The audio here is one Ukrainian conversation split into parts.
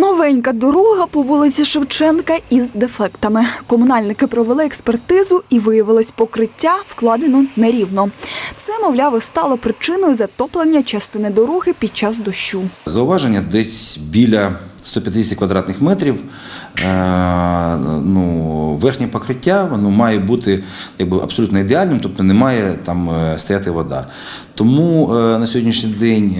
Новенька дорога по вулиці Шевченка із дефектами. Комунальники провели експертизу і виявилось, покриття вкладено нерівно. Це, мовляв, стало причиною затоплення частини дороги під час дощу. Зауваження десь біля 150 квадратних метрів. Е, Ну, верхнє покриття воно має бути якби, абсолютно ідеальним, тобто не має там е, стояти вода. Тому е, на сьогоднішній день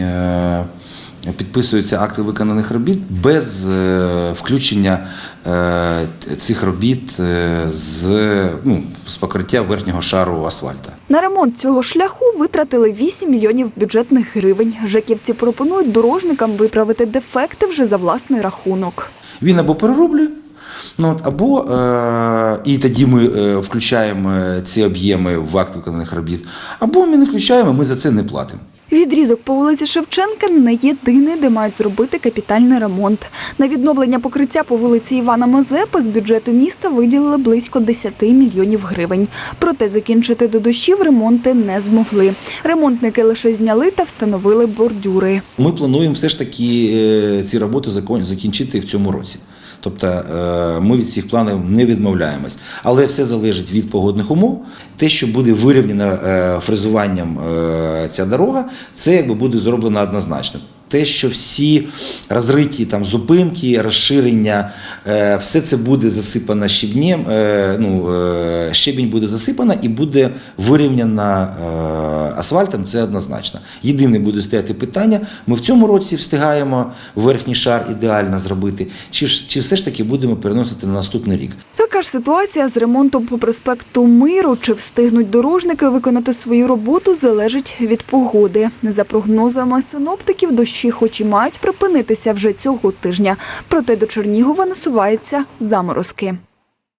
підписуються акти виконаних робіт без е, включення е, цих робіт е, з, ну, з покриття верхнього шару асфальта. На ремонт цього шляху витратили 8 мільйонів бюджетних гривень. Жеківці пропонують дорожникам виправити дефекти вже за власний рахунок. Він або перероблює, ну, от, або е, і тоді ми е, включаємо ці об'єми в акт виконаних робіт, або ми не включаємо, ми за це не платимо. Відрізок по вулиці Шевченка не єдиний, де мають зробити капітальний ремонт. На відновлення покриття по вулиці Івана Мазепи з бюджету міста виділили близько 10 мільйонів гривень. Проте закінчити до дощів ремонти не змогли. Ремонтники лише зняли та встановили бордюри. Ми плануємо все ж таки е, ці роботи закінчити в цьому році. Тобто е, ми від цих планів не відмовляємось. Але все залежить від погодних умов. Те, що буде вирівняно е, фрезуванням е, ця дорога, це якби буде зроблено однозначно. Те, що всі розриті там зупинки, розширення, е, все це буде засипано щебнем, е, ну, е, щебінь буде засипана і буде вирівняно асфальтом, це однозначно. Єдине буде стояти питання, ми в цьому році встигаємо верхній шар ідеально зробити, чи, чи все ж таки будемо переносити на наступний рік. Така ж ситуація з ремонтом по проспекту Миру. Чи встигнуть дорожники виконати свою роботу, залежить від погоди. За прогнозами синоптиків, дощі хоч і мають припинитися вже цього тижня. Проте до Чернігова насуваються заморозки.